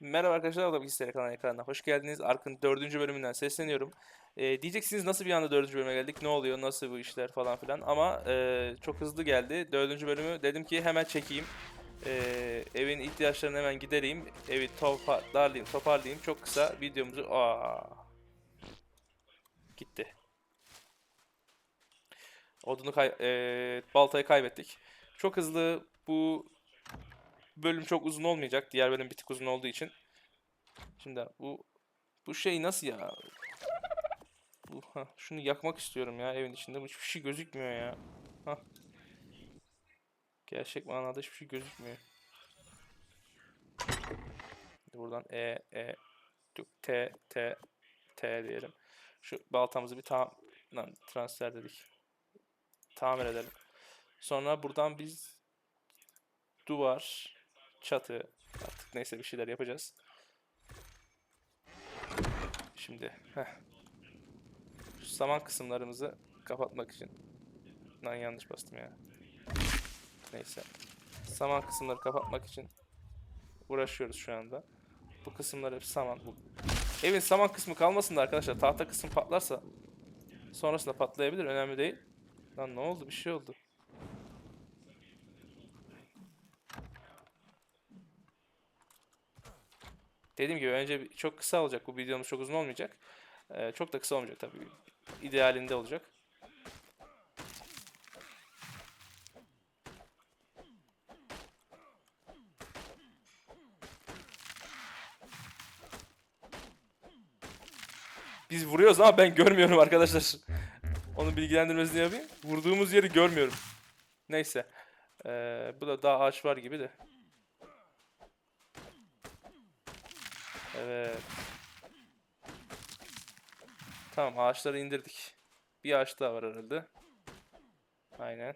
Merhaba arkadaşlar, Oda Bilgisayar kanalı ekranına hoş geldiniz. Ark'ın dördüncü bölümünden sesleniyorum. Ee, diyeceksiniz nasıl bir anda dördüncü bölüme geldik, ne oluyor, nasıl bu işler falan filan. Ama e, çok hızlı geldi. Dördüncü bölümü dedim ki hemen çekeyim. Ee, evin ihtiyaçlarını hemen gidereyim. Evi toparlayayım, toparlayayım. Çok kısa videomuzu... Aa, gitti. Odunu kay e, baltayı kaybettik. Çok hızlı bu bölüm çok uzun olmayacak. Diğer bölüm bir tık uzun olduğu için. Şimdi bu bu şey nasıl ya? Bu, ha, şunu yakmak istiyorum ya evin içinde. Bu hiçbir şey gözükmüyor ya. Ha. Gerçek manada hiçbir şey gözükmüyor. Buradan E E T T T diyelim. Şu baltamızı bir tam transfer dedik. Tamir edelim. Sonra buradan biz duvar, çatı artık neyse bir şeyler yapacağız. Şimdi heh. Şu saman kısımlarımızı kapatmak için lan yanlış bastım ya. Neyse. Saman kısımları kapatmak için uğraşıyoruz şu anda. Bu kısımlar hep saman. Bu. Evin saman kısmı kalmasın da arkadaşlar tahta kısmı patlarsa sonrasında patlayabilir önemli değil. Lan ne oldu bir şey oldu. Dediğim gibi önce çok kısa olacak. Bu videomuz çok uzun olmayacak. Ee, çok da kısa olmayacak tabii. İdealinde olacak. Biz vuruyoruz ama ben görmüyorum arkadaşlar. Onun bilgilendirmesini yapayım. Vurduğumuz yeri görmüyorum. Neyse. Ee, bu da daha ağaç var gibi de. Evet. Tamam ağaçları indirdik. Bir ağaç daha var herhalde. Aynen.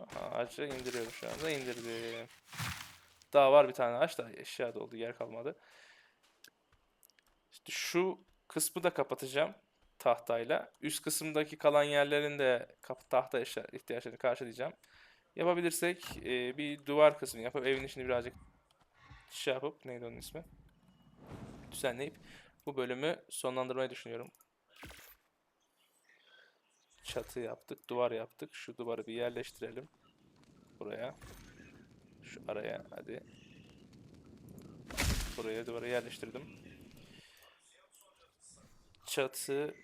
Aha, Ağaçı indiriyorum şu anda. indirdim. Daha var bir tane ağaç da eşya doldu yer kalmadı. İşte şu kısmı da kapatacağım tahtayla. Üst kısımdaki kalan yerlerin de tahta ihtiyaçlarını karşılayacağım. Yapabilirsek e, bir duvar kısmı yapıp evin içini birazcık şey yapıp neydi onun ismi? Düzenleyip bu bölümü sonlandırmayı düşünüyorum. Çatı yaptık, duvar yaptık. Şu duvarı bir yerleştirelim. Buraya. Şu araya hadi. Buraya duvara yerleştirdim. Çatı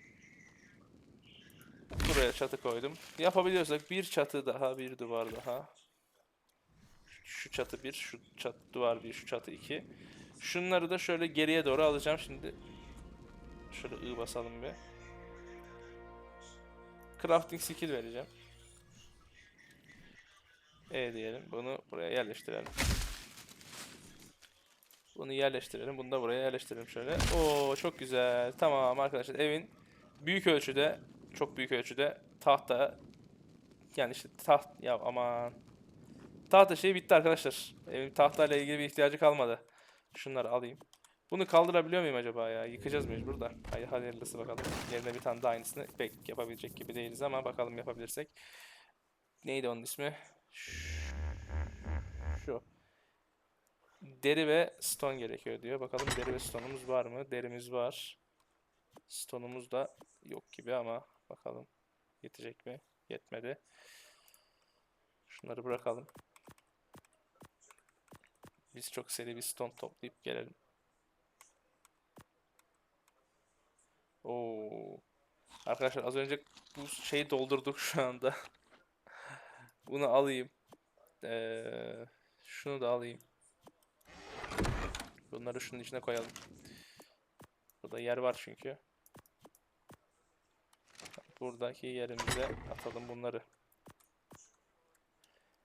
Buraya çatı koydum. Yapabiliyorsak bir çatı daha, bir duvar daha. Şu çatı bir, şu çat duvar bir, şu çatı iki. Şunları da şöyle geriye doğru alacağım şimdi. Şöyle ı basalım bir. Crafting skill vereceğim. E diyelim. Bunu buraya yerleştirelim. Bunu yerleştirelim. Bunu da buraya yerleştirelim şöyle. Oo çok güzel. Tamam arkadaşlar evin büyük ölçüde çok büyük ölçüde tahta yani işte taht ya aman tahta şeyi bitti arkadaşlar. Evin tahtayla ilgili bir ihtiyacı kalmadı. Şunları alayım. Bunu kaldırabiliyor muyum acaba ya? Yıkacağız mecbur da. Hayır hayırlısı bakalım. Yerine bir tane daha aynısını pek yapabilecek gibi değiliz ama bakalım yapabilirsek. Neydi onun ismi? Şu. Deri ve stone gerekiyor diyor. Bakalım deri ve stone'umuz var mı? Derimiz var. Stone'umuz da yok gibi ama bakalım yetecek mi? Yetmedi. Şunları bırakalım. Biz çok seri bir stone toplayıp gelelim. Oo. Arkadaşlar az önce bu şeyi doldurduk şu anda. Bunu alayım. Ee, şunu da alayım. Bunları şunun içine koyalım. Burada yer var çünkü. Buradaki yerimize atalım bunları.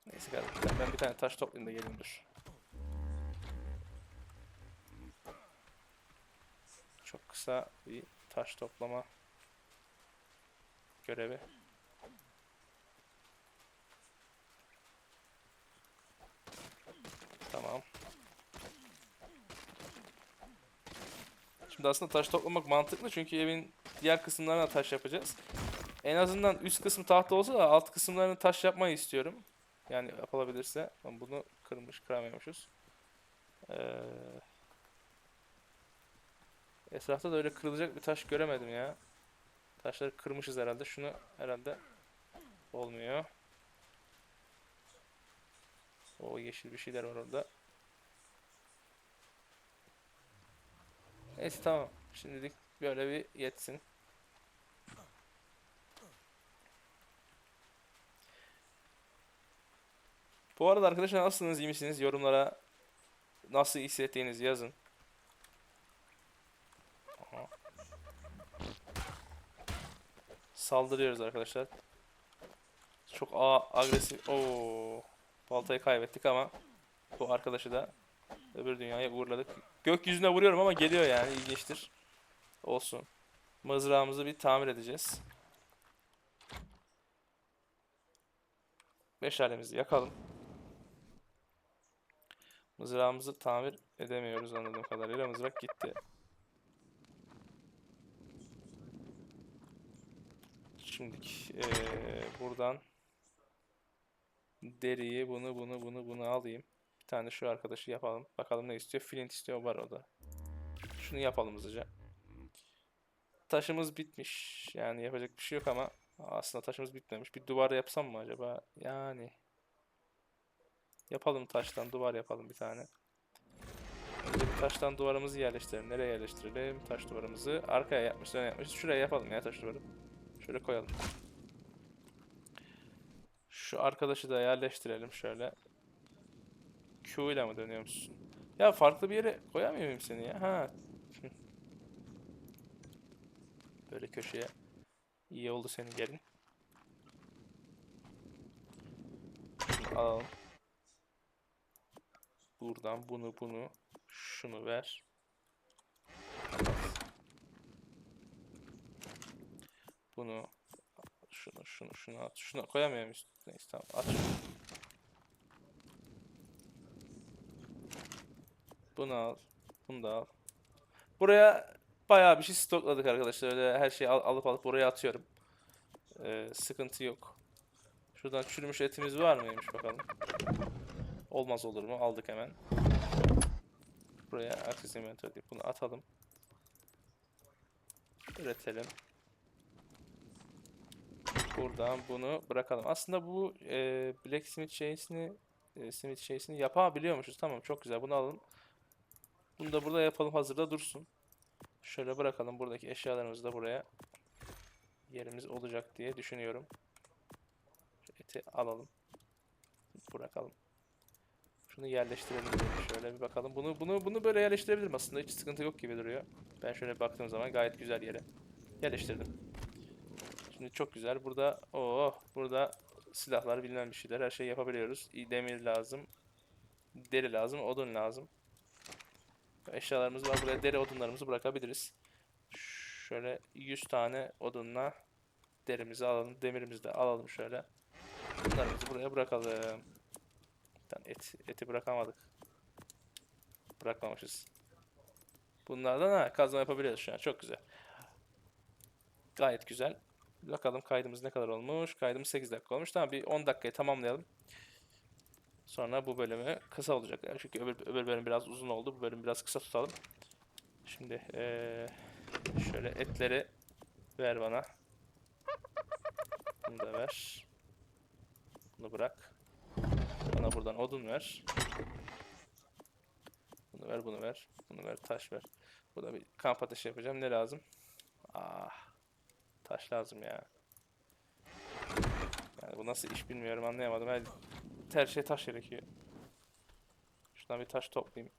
Neyse kardeşim ben bir tane taş toplayayım da gelin dur. Çok kısa bir taş toplama görevi. Tamam. Şimdi aslında taş toplamak mantıklı çünkü evin diğer kısımlarına taş yapacağız. En azından üst kısmı tahta olsa da alt kısımlarını taş yapmayı istiyorum. Yani yapılabilirse. Bunu kırmış, kıramıyormuşuz. Ee, etrafta da öyle kırılacak bir taş göremedim ya. Taşları kırmışız herhalde. Şunu herhalde olmuyor. O yeşil bir şeyler var orada. Neyse tamam. Şimdilik böyle bir yetsin. Bu arada arkadaşlar nasılsınız, iyi misiniz? Yorumlara nasıl hissettiğinizi yazın. Aha. Saldırıyoruz arkadaşlar. Çok a agresif. Oo. Baltayı kaybettik ama bu arkadaşı da öbür dünyaya uğurladık. Gökyüzüne vuruyorum ama geliyor yani ilginçtir. Olsun. Mızrağımızı bir tamir edeceğiz. Meşalemizi yakalım. Mızrağımızı tamir edemiyoruz anladığım kadarıyla. Mızrak gitti. Şimdilik eee, buradan deriyi bunu bunu bunu bunu alayım. Bir tane şu arkadaşı yapalım. Bakalım ne istiyor. Flint istiyor var o da. Şunu yapalım hızlıca. Taşımız bitmiş. Yani yapacak bir şey yok ama aslında taşımız bitmemiş. Bir duvar yapsam mı acaba? Yani yapalım taştan duvar yapalım bir tane. Taştan duvarımızı yerleştirelim. Nereye yerleştirelim? Taş duvarımızı. Arkaya yapmışız, öne yapmışız. Şuraya yapalım ya taş duvarı. Şöyle koyalım. Şu arkadaşı da yerleştirelim şöyle. Q ile mi dönüyormuşsun? Ya farklı bir yere koyamıyor muyum seni ya? Ha. Böyle köşeye. İyi oldu senin gelin. Alalım. Buradan bunu bunu şunu ver. Bunu şunu şunu şunu at. Şunu koyamıyorum üstüne. Neyse tamam at. Bunu al. Bunu da al. Buraya bayağı bir şey stokladık arkadaşlar. Öyle her şeyi al- alıp alıp buraya atıyorum. Ee, sıkıntı yok. Şuradan çürümüş etimiz var mıymış bakalım. Olmaz olur mu? Aldık hemen. Buraya access inventory bunu atalım. Üretelim. Buradan bunu bırakalım. Aslında bu e, blacksmith şeysini e, smith şeysini yapabiliyormuşuz. Tamam çok güzel. Bunu alalım. Bunu da burada yapalım. Hazırda dursun. Şöyle bırakalım. Buradaki eşyalarımızı da buraya yerimiz olacak diye düşünüyorum. Eti alalım. Bırakalım. Şunu yerleştirelim. Şöyle bir bakalım. Bunu bunu bunu böyle yerleştirebilirim aslında. Hiç sıkıntı yok gibi duruyor. Ben şöyle baktığım zaman gayet güzel yere yerleştirdim. Şimdi çok güzel. Burada oh burada silahlar bilmem bir şeyler her şeyi yapabiliyoruz. Demir lazım. Deri lazım. Odun lazım. Eşyalarımız var. Buraya deri odunlarımızı bırakabiliriz. Şöyle 100 tane odunla derimizi alalım. Demirimizi de alalım şöyle. Bunlarımızı buraya bırakalım. Et, eti bırakamadık. Bırakmamışız. Bunlardan ha, kazma yapabiliyoruz şu an. Çok güzel. Gayet güzel. Bakalım kaydımız ne kadar olmuş. Kaydımız 8 dakika olmuş. Tamam bir 10 dakikayı tamamlayalım. Sonra bu bölümü kısa olacak. Yani çünkü öbür, öbür bölüm biraz uzun oldu. Bu bölüm biraz kısa tutalım. Şimdi eee, şöyle etleri ver bana. Bunu da ver. Bunu bırak. Bana buradan odun ver. Bunu ver, bunu ver. Bunu ver, taş ver. Burada bir kamp ateşi yapacağım. Ne lazım? Ah. Taş lazım ya. Yani bu nasıl iş bilmiyorum anlayamadım. Her, her şey taş gerekiyor. Şuradan bir taş toplayayım.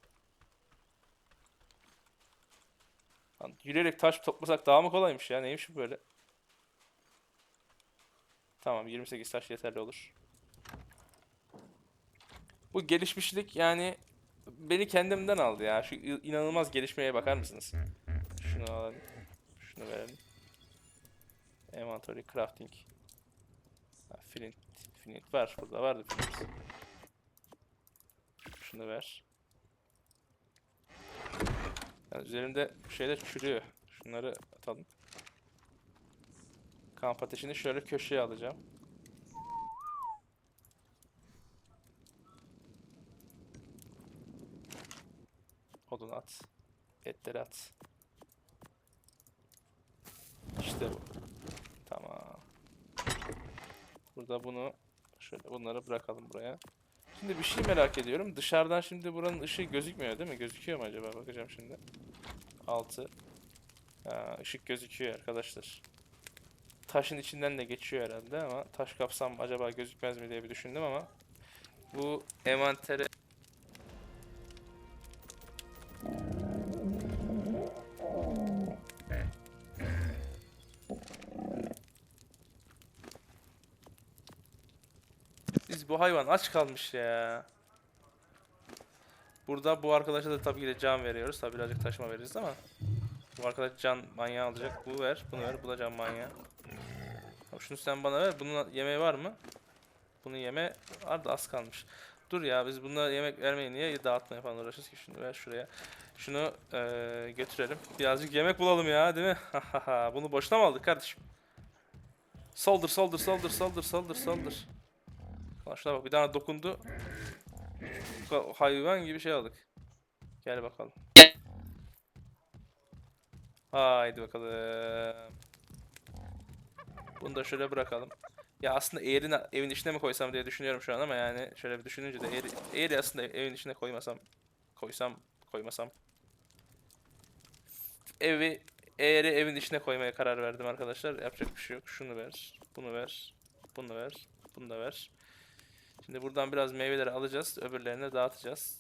Lan yürüyerek taş toplasak daha mı kolaymış ya? Neymiş bu böyle? Tamam 28 taş yeterli olur. Bu gelişmişlik yani beni kendimden aldı ya. Şu inanılmaz gelişmeye bakar mısınız? Şunu alalım. Şunu verelim. Inventory crafting. Ha, flint. Flint var. Burada vardı flint. Şunu ver. Yani üzerimde şeyler çürüyor. Şunları atalım. Kamp ateşini şöyle köşeye alacağım. Odun at. Etleri at. İşte bu. Tamam. Burada bunu şöyle bunları bırakalım buraya. Şimdi bir şey merak ediyorum. Dışarıdan şimdi buranın ışığı gözükmüyor değil mi? Gözüküyor mu acaba? Bakacağım şimdi. 6. Ha, ışık gözüküyor arkadaşlar. Taşın içinden de geçiyor herhalde ama taş kapsam acaba gözükmez mi diye bir düşündüm ama bu envantere bu hayvan aç kalmış ya. Burada bu arkadaşa da tabii ki de can veriyoruz. Tabii birazcık taşıma veririz ama bu arkadaş can manyağı alacak. Bu ver, bunu ver, bu da can manyağı. Abi şunu sen bana ver. Bunun yemeği var mı? Bunun yeme var da az kalmış. Dur ya biz bunlara yemek vermeyi niye dağıtmaya falan uğraşırız ki? Şunu ver şuraya. Şunu eee, götürelim. Birazcık yemek bulalım ya değil mi? Bunu boşuna mı aldık kardeşim? Saldır saldır saldır saldır saldır saldır. Lan şuna bak bir tane dokundu. Hayvan gibi şey aldık. Gel bakalım. Haydi bakalım. Bunu da şöyle bırakalım. Ya aslında eğerin evin içine mi koysam diye düşünüyorum şu an ama yani şöyle bir düşününce de eğri, eğri aslında evin içine koymasam koysam koymasam evi eğri evin içine koymaya karar verdim arkadaşlar. Yapacak bir şey yok. Şunu ver, bunu ver, bunu ver, bunu da ver. Şimdi buradan biraz meyveleri alacağız. Öbürlerine dağıtacağız.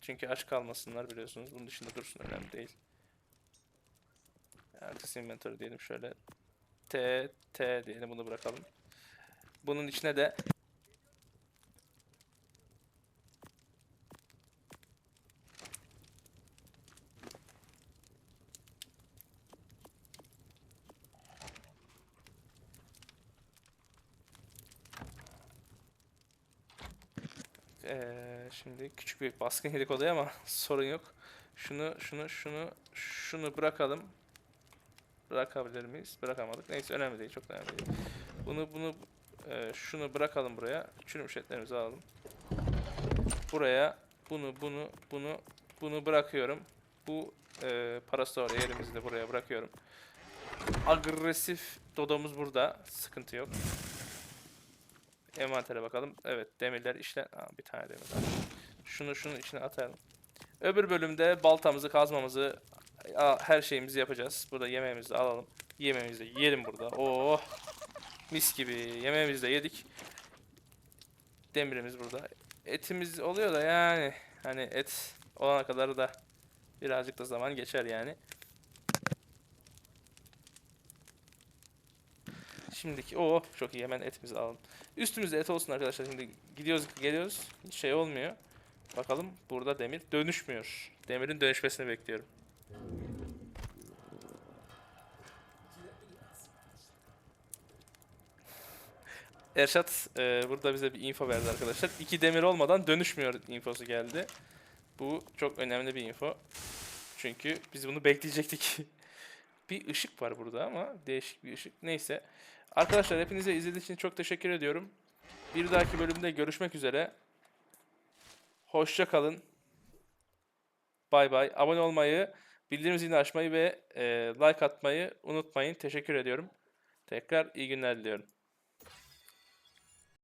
Çünkü aç kalmasınlar biliyorsunuz. Bunun dışında dursun önemli değil. Artist inventory diyelim şöyle. T, T diyelim bunu bırakalım. Bunun içine de Eee, şimdi küçük bir baskın yedik odaya ama sorun yok. Şunu, şunu, şunu, şunu bırakalım. Bırakabilir miyiz? Bırakamadık. Neyse önemli değil, çok önemli değil. Bunu, bunu, eee, şunu bırakalım buraya. Çürümüş etlerimizi alalım. Buraya bunu, bunu, bunu, bunu bırakıyorum. Bu eee parasol yerimizi de buraya bırakıyorum. Agresif dodomuz burada. Sıkıntı yok. Envantere bakalım. Evet demirler işle... Aa, bir tane demir var. Şunu şunun içine atalım. Öbür bölümde baltamızı, kazmamızı, her şeyimizi yapacağız. Burada yemeğimizi alalım. Yemeğimizi yiyelim burada. Oh! Mis gibi. Yemeğimizi de yedik. Demirimiz burada. Etimiz oluyor da yani. Hani et olana kadar da birazcık da zaman geçer yani. Şimdiki o çok iyi hemen etimizi alalım. Üstümüzde et olsun arkadaşlar. Şimdi gidiyoruz geliyoruz. Şey olmuyor. Bakalım burada demir dönüşmüyor. Demirin dönüşmesini bekliyorum. Erşat e, burada bize bir info verdi arkadaşlar. İki demir olmadan dönüşmüyor infosu geldi. Bu çok önemli bir info. Çünkü biz bunu bekleyecektik. bir ışık var burada ama değişik bir ışık. Neyse. Arkadaşlar hepinize izlediğiniz için çok teşekkür ediyorum. Bir dahaki bölümde görüşmek üzere. Hoşça kalın. Bay bay. Abone olmayı, bildirim zilini açmayı ve e, like atmayı unutmayın. Teşekkür ediyorum. Tekrar iyi günler diliyorum.